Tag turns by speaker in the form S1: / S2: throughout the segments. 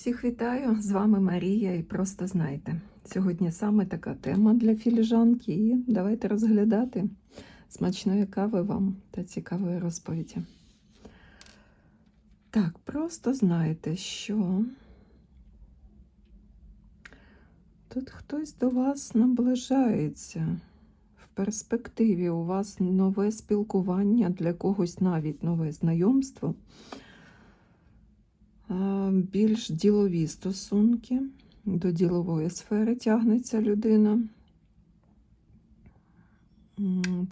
S1: Всіх вітаю! З вами Марія і просто знайте. Сьогодні саме така тема для філіжанки, і давайте розглядати смачної кави вам та цікавої розповіді. Так, просто знайте, що тут хтось до вас наближається. В перспективі у вас нове спілкування, для когось навіть нове знайомство більш ділові стосунки, до ділової сфери тягнеться людина.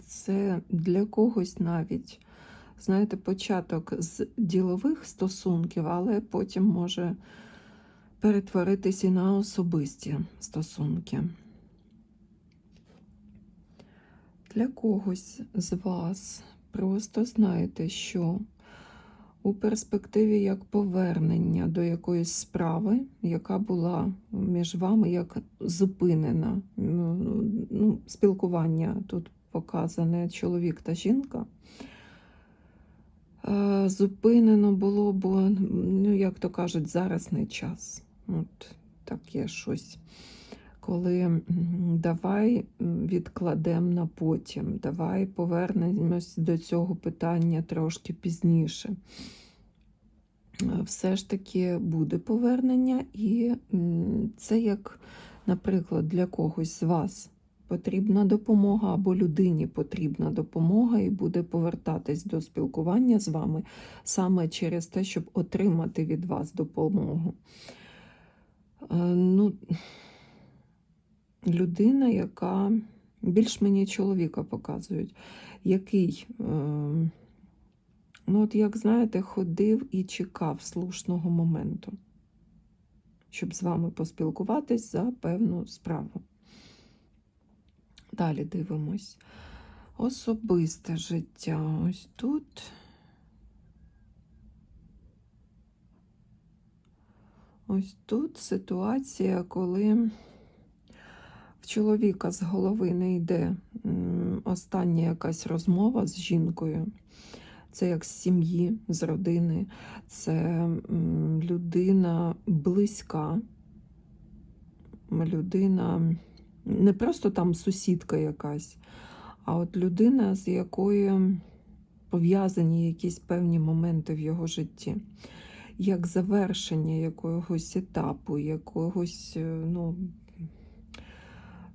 S1: Це для когось навіть, знаєте, початок з ділових стосунків, але потім може перетворитися і на особисті стосунки. Для когось з вас просто знаєте, що у перспективі як повернення до якоїсь справи, яка була між вами як зупинена. Ну, Спілкування тут показане чоловік та жінка. Зупинено було, бо, ну, як то кажуть, зараз не час. От таке щось. Коли давай відкладемо на потім, давай повернемось до цього питання трошки пізніше. Все ж таки буде повернення, і це як, наприклад, для когось з вас потрібна допомога, або людині потрібна допомога, і буде повертатись до спілкування з вами саме через те, щоб отримати від вас допомогу. Ну, людина, яка більш мені чоловіка показують, який, е, ну, от як знаєте, ходив і чекав слушного моменту, щоб з вами поспілкуватись за певну справу. Далі дивимось. Особисте життя. Ось тут. Ось тут ситуація, коли чоловіка з голови не йде остання якась розмова з жінкою. Це як з сім'ї, з родини, це людина близька, людина не просто там сусідка якась, а от людина, з якою пов'язані якісь певні моменти в його житті, як завершення якогось етапу, якогось, е, ну,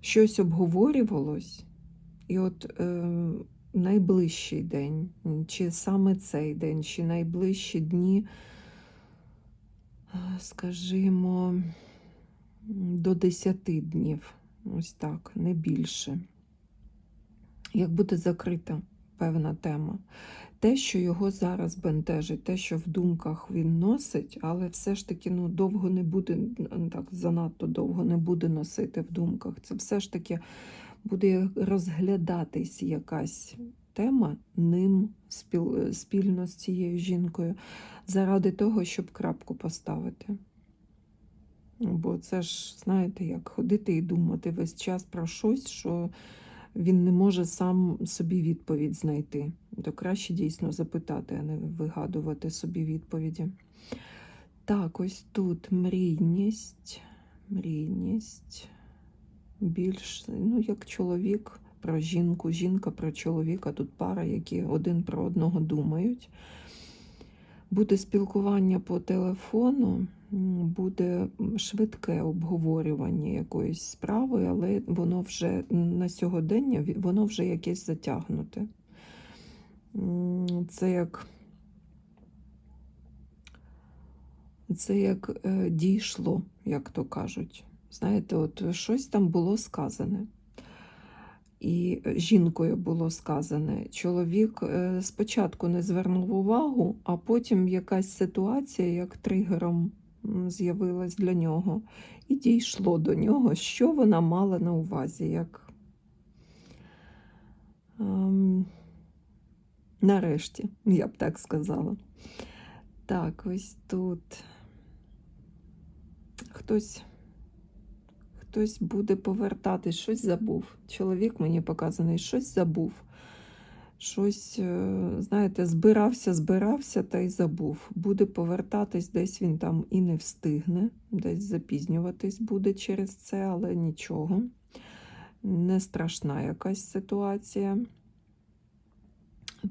S1: щось обговорювалось, і от е, найближчий день, чи саме цей день, чи найближчі дні, е, скажімо, до 10 днів, ось так, не більше. Як буде закрита певна тема. Те, що його зараз бентежить, те, що в думках він носить, але все ж таки ну, довго не буде, так занадто довго не буде носити в думках. Це все ж таки буде розглядатись якась тема ним спіл, спільно з цією жінкою, заради того, щоб крапку поставити. Бо це ж, знаєте, як ходити і думати весь час про щось, що він не може сам собі відповідь знайти. То краще дійсно запитати, а не вигадувати собі відповіді. Так, ось тут мрійність, мрійність, більш, ну, як чоловік про жінку, жінка про чоловіка, тут пара, які один про одного думають. Буде спілкування по телефону, буде швидке обговорювання якоїсь справи, але воно вже на сьогодення воно вже якесь затягнуте. Це як це як е, дійшло, як то кажуть. Знаєте, от щось там було сказане. І жінкою було сказане. Чоловік е, спочатку не звернув увагу, а потім якась ситуація, як тригером, з'явилась для нього, і дійшло до нього, що вона мала на увазі. як ем, Нарешті, я б так сказала. Так, ось тут хтось хтось буде повертатись, щось забув. Чоловік мені показаний, щось забув. щось, е, знаєте, збирався, збирався та й забув. Буде повертатись, десь він там і не встигне, десь запізнюватись буде через це, але нічого. Не страшна якась ситуація.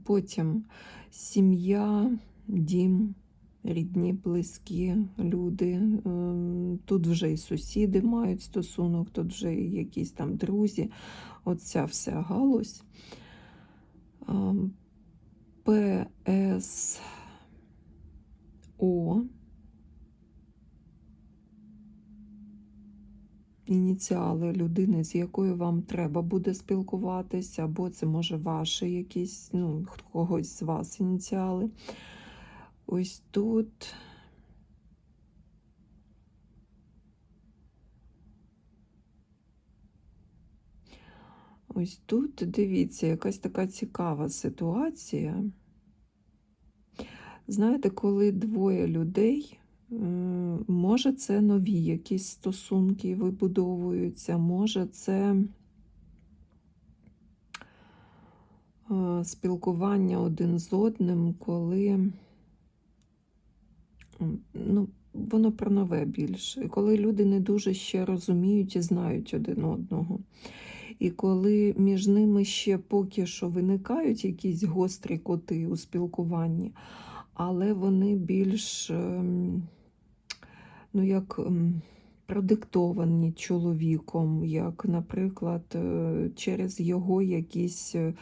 S1: Потім сім'я, дім, рідні, близькі люди. Ем, Тут вже і сусіди мають стосунок, тут вже і якісь там друзі. Оця вся галузь. Ем, ПСО. Ініціали людини, з якою вам треба буде спілкуватися, або це може ваші якісь, ну, когось з вас ініціали. Ось тут. Ось тут, дивіться, якась така цікава ситуація. Знаєте, коли двоє людей, е, може, це нові якісь стосунки вибудовуються, може, це е, спілкування один з одним, коли ну, воно про нове більше, коли люди не дуже ще розуміють і знають один одного. І коли між ними ще поки що виникають якісь гострі коти у спілкуванні, але вони більш ем, ну, як ем, продиктовані чоловіком, як, наприклад, е, через його якісь, е,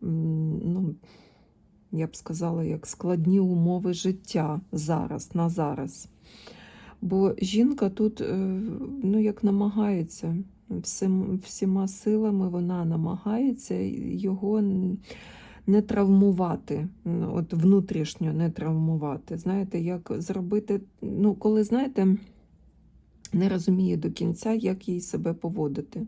S1: ну, я б сказала, як складні умови життя зараз, на зараз. Бо жінка тут е, ну, як намагається всім, всіма силами вона намагається його не травмувати, от внутрішньо не травмувати. Знаєте, як зробити, ну, коли, знаєте, не розуміє до кінця, як їй себе поводити.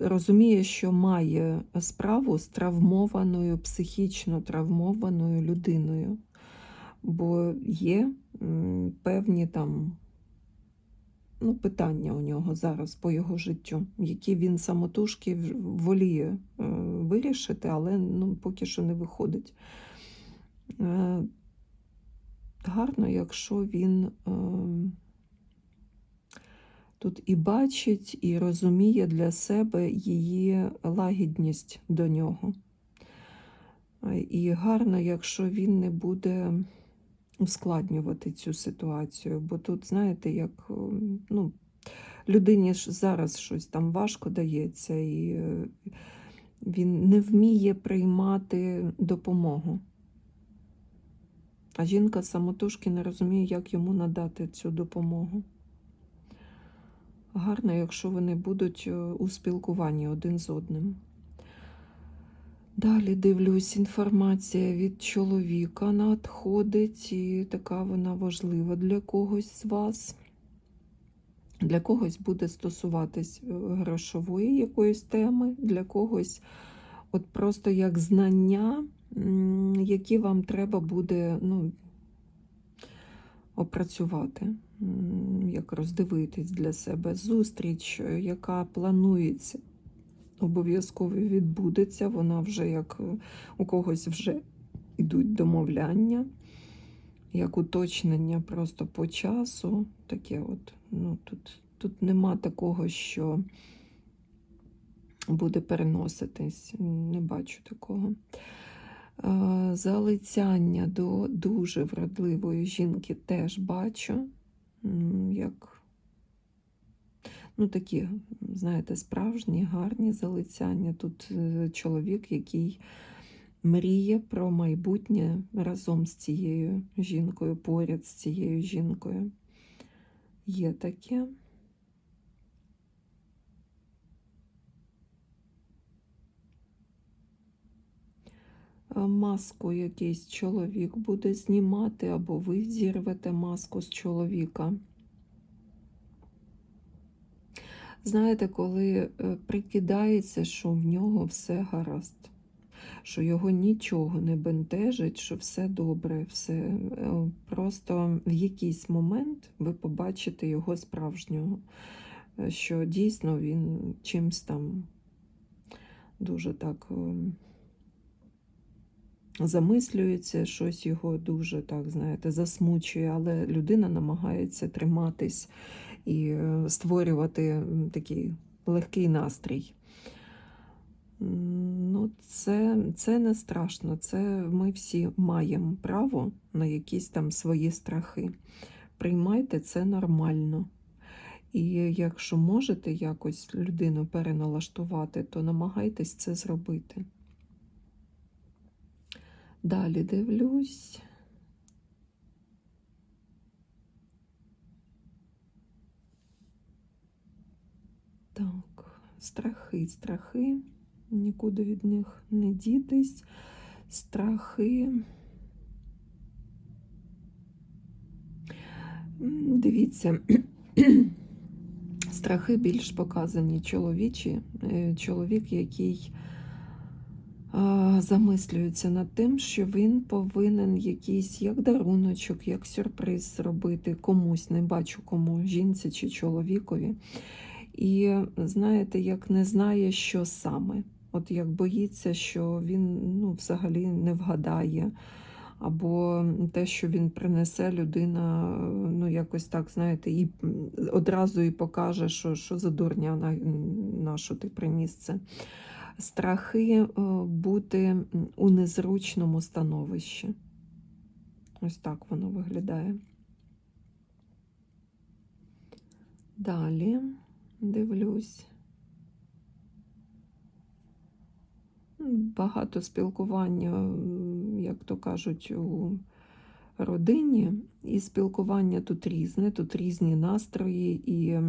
S1: Розуміє, що має справу з травмованою, психічно травмованою людиною, бо є певні там ну, питання у нього зараз по його життю, які він самотужки воліє е, вирішити, але ну, поки що не виходить. Е, гарно, якщо він е, тут і бачить, і розуміє для себе її лагідність до нього. І гарно, якщо він не буде ускладнювати цю ситуацію. Бо тут, знаєте, як ну, людині ж зараз щось там важко дається, і е, він не вміє приймати допомогу. А жінка самотужки не розуміє, як йому надати цю допомогу. Гарно, якщо вони будуть е, у спілкуванні один з одним. Далі дивлюсь, інформація від чоловіка надходить, і така вона важлива для когось з вас. Для когось буде стосуватись е, грошової якоїсь теми, для когось от просто як знання, які вам треба буде ну, опрацювати, як роздивитись для себе зустріч, е, яка планується обов'язково відбудеться. Вона вже як е, у когось вже йдуть домовляння, як уточнення просто по часу. Таке от, ну, тут, тут нема такого, що буде переноситись. Не бачу такого. Е, Залицяння до дуже вродливої жінки теж бачу, як ну, такі, знаєте, справжні, гарні залицяння. Тут е, чоловік, який мріє про майбутнє разом з цією жінкою, поряд з цією жінкою. Є таке. Маску якийсь чоловік буде знімати, або ви зірвете маску з чоловіка. Знаєте, коли е, прикидається, що в нього все гаразд, що його нічого не бентежить, що все добре, все е, просто в якийсь момент ви побачите його справжнього, е, що дійсно він чимсь там дуже так ем, замислюється, щось його дуже так, знаєте, засмучує, але людина намагається триматись і е, створювати такий легкий настрій. Ну, це, це не страшно. Це ми всі маємо право на якісь там свої страхи. Приймайте це нормально. І якщо можете якось людину переналаштувати, то намагайтесь це зробити. Далі дивлюсь. Так, страхи, страхи, нікуди від них не дітись. Страхи. Дивіться, страхи більш показані чоловічі. Е, Чоловік, який замислюється над тим, що він повинен якийсь як даруночок, як сюрприз зробити комусь, не бачу кому, жінці чи чоловікові. І знаєте, як не знає, що саме. От як боїться, що він ну, взагалі не вгадає, або те, що він принесе, людина, ну якось так, знаєте, і одразу і покаже, що, що за дурня на, на що ти приніс це. Страхи е, бути у незручному становищі. Ось так воно виглядає. Далі дивлюсь. Багато спілкування, як то кажуть, у родині, і спілкування тут різне, тут різні настрої, і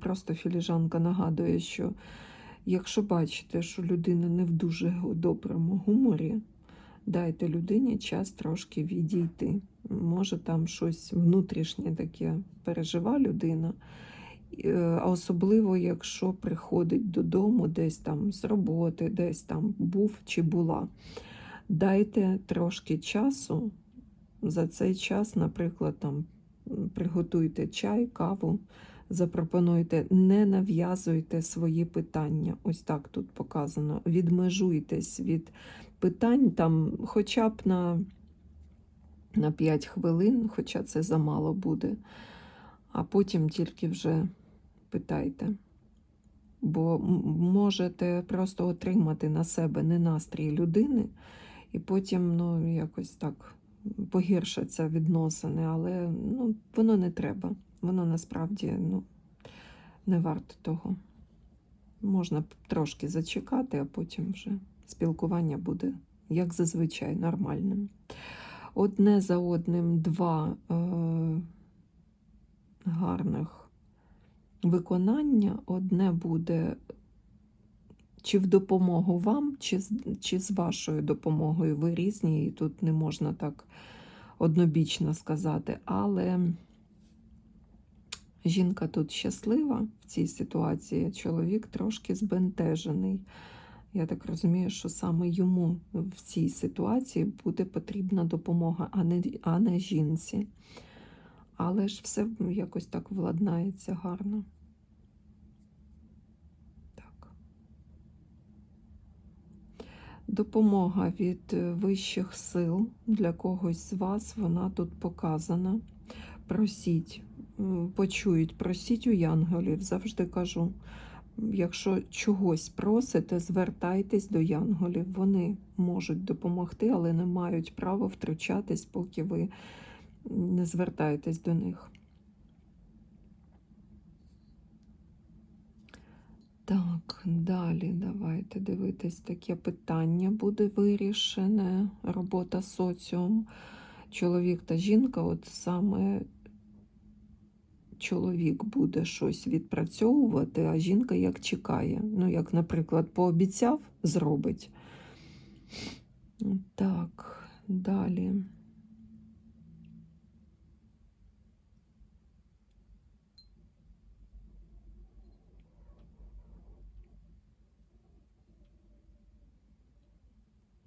S1: просто філіжанка нагадує, що якщо бачите, що людина не в дуже доброму гуморі, дайте людині час трошки відійти. Може, там щось внутрішнє таке пережива людина. Е, А особливо, якщо приходить додому, десь там з роботи, десь там був чи була. Дайте трошки часу. За цей час, наприклад, там приготуйте чай, каву, запропонуйте, не нав'язуйте свої питання. Ось так тут показано. Відмежуйтесь від питань, там, хоча б на, на 5 хвилин, хоча це замало буде, а потім тільки вже питайте. Бо можете просто отримати на себе ненастрій людини, і потім ну, якось так погіршаться відносини, але ну, воно не треба. Воно насправді ну, не варто того. Можна трошки зачекати, а потім вже спілкування буде, як зазвичай, нормальним. Одне за одним два е, гарних виконання. Одне буде чи в допомогу вам, чи, чи з вашою допомогою. Ви різні, і тут не можна так однобічно сказати. Але жінка тут щаслива в цій ситуації, чоловік трошки збентежений. Я так розумію, що саме йому в цій ситуації буде потрібна допомога, а не, а не жінці. Але ж все якось так владнається гарно. Так. Допомога від вищих сил для когось з вас, вона тут показана. Просіть, почують, просіть у янголів, завжди кажу. Якщо чогось просите, звертайтесь до янголів. Вони можуть допомогти, але не мають права втручатись, поки ви не звертаєтесь до них. Так, далі давайте дивитись, таке питання буде вирішене. Робота соціум. Чоловік та жінка, от саме чоловік буде щось відпрацьовувати, а жінка як чекає. Ну, як, наприклад, пообіцяв, зробить. Так, далі.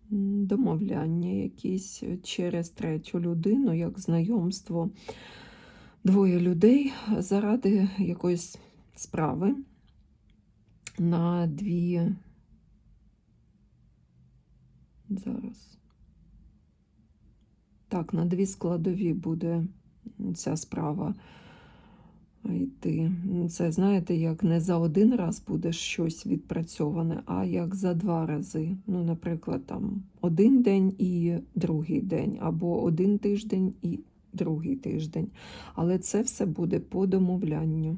S1: Домовляння якісь через третю людину, як знайомство двоє людей заради якоїсь справи на дві Зараз. Так, на дві складові буде ця справа йти. Це, знаєте, як не за один раз буде щось відпрацьоване, а як за два рази. Ну, наприклад, там один день і другий день, або один тиждень і другий тиждень. Але це все буде по домовлянню.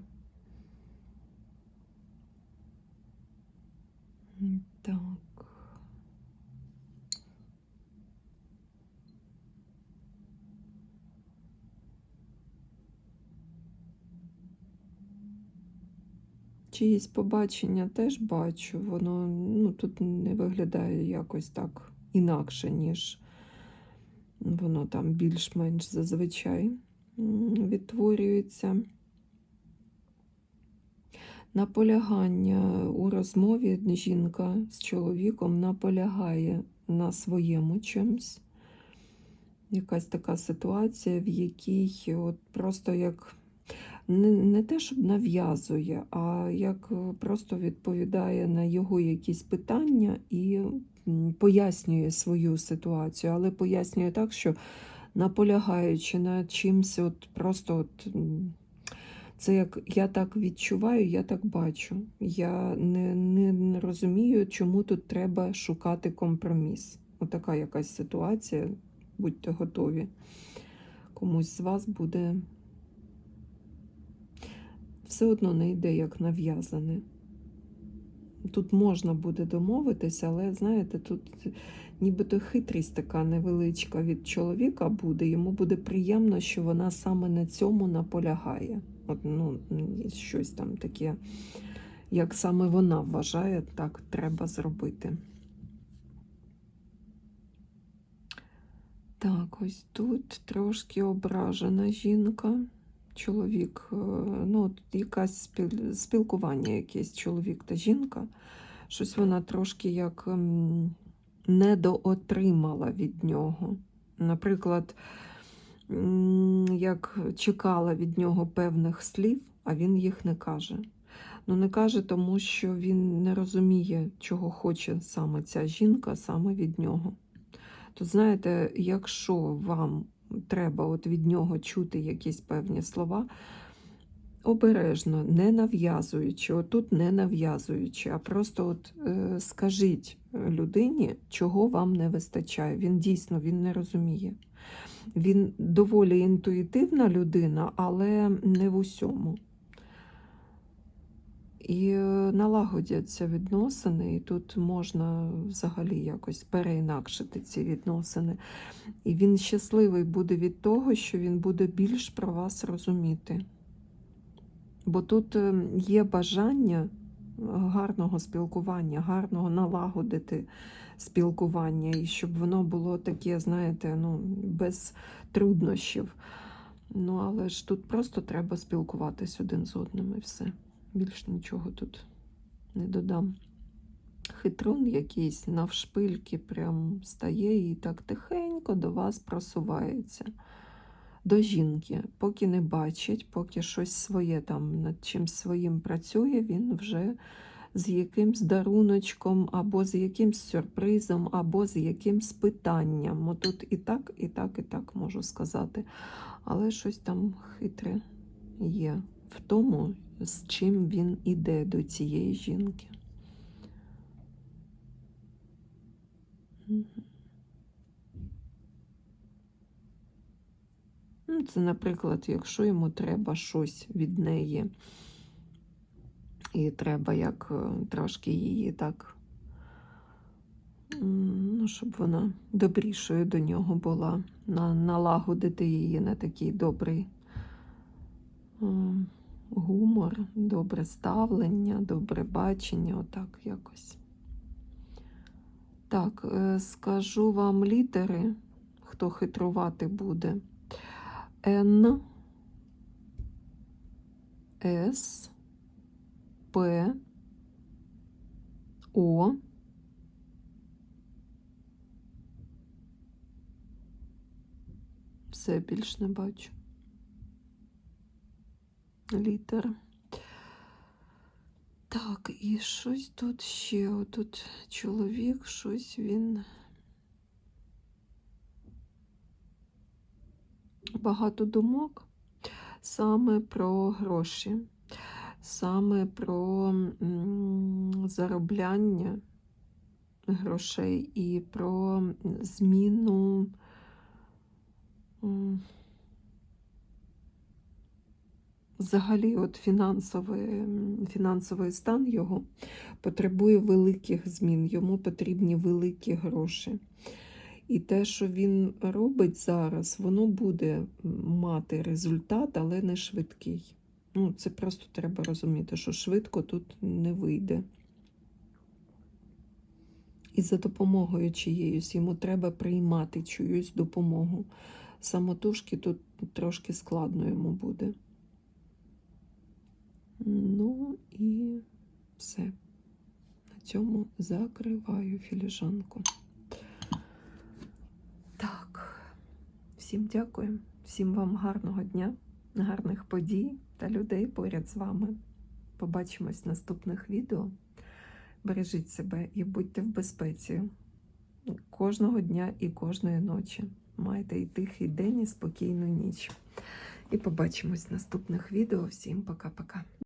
S1: Так. Чиїсь побачення теж бачу, воно ну, тут не виглядає якось так інакше, ніж воно там більш-менш зазвичай відтворюється. Наполягання у розмові жінка з чоловіком наполягає на своєму чимсь. Якась така ситуація, в якій от просто як не, не те, щоб нав'язує, а як просто відповідає на його якісь питання і пояснює свою ситуацію, але пояснює так, що наполягаючи на чимсь, от просто от. це як я так відчуваю, я так бачу. Я не, не розумію, чому тут треба шукати компроміс. Отака якась ситуація, будьте готові. Комусь з вас буде все одно не йде як нав'язане. Тут можна буде домовитися, але знаєте, тут нібито хитрість така невеличка від чоловіка буде. Йому буде приємно, що вона саме на цьому наполягає. От, ну, щось там таке, як саме вона вважає, так треба зробити. Так, ось тут трошки ображена жінка. Чоловік, е, ну, от якась спілкування якесь чоловік та жінка. Щось вона трошки як ем, недоотримала від нього. Наприклад, як чекала від нього певних слів, а він їх не каже. Ну, не каже, тому що він не розуміє, чого хоче саме ця жінка, саме від нього. То знаєте, якщо вам треба от від нього чути якісь певні слова, обережно, не нав'язуючи, отут не нав'язуючи, а просто от е, скажіть людині, чого вам не вистачає. Він дійсно він не розуміє. Він доволі інтуїтивна людина, але не в усьому. І е, налагодяться відносини, і тут можна взагалі якось переінакшити ці відносини. І він щасливий буде від того, що він буде більш про вас розуміти. Бо тут е, є бажання гарного спілкування, гарного налагодити спілкування, і щоб воно було таке, знаєте, ну, без труднощів. Ну, але ж тут просто треба спілкуватись один з одним і все. Більш нічого тут не додам. Хитрун якийсь навшпильки прям стає і так тихенько до вас просувається. До жінки, поки не бачить, поки щось своє там над чимсь своїм працює, він вже з якимсь даруночком, або з якимсь сюрпризом, або з якимсь питанням. Отут і так, і так, і так можу сказати. Але щось там хитре є в тому, з чим він іде до цієї жінки. Ну, Це, наприклад, якщо йому треба щось від неї, і треба як е, трошки її так, ну, щоб вона добрішою до нього була, на, налагодити її на такий добрий гумор, добре ставлення, добре бачення, отак якось. Так, е, скажу вам літери, хто хитрувати буде. Н, С, П, О, все більш не бачу літер. Так, і щось тут ще. Тут чоловік, щось він. Багато думок саме про гроші, саме про заробляння грошей і про зміну. Взагалі, от фінансовий, фінансовий стан його потребує великих змін, йому потрібні великі гроші. І те, що він робить зараз, воно буде мати результат, але не швидкий. Ну, це просто треба розуміти, що швидко тут не вийде. І за допомогою чиєюсь йому треба приймати чиюсь допомогу. Самотужки тут трошки складно йому буде. Ну і все. На цьому закриваю філіжанку. Так, всім дякую, всім вам гарного дня, гарних подій та людей поряд з вами. Побачимось в наступних відео. Бережіть себе і будьте в безпеці кожного дня і кожної ночі. Майте і тихий день, і спокійну ніч. І побачимось в наступних відео. Всім пока-пока.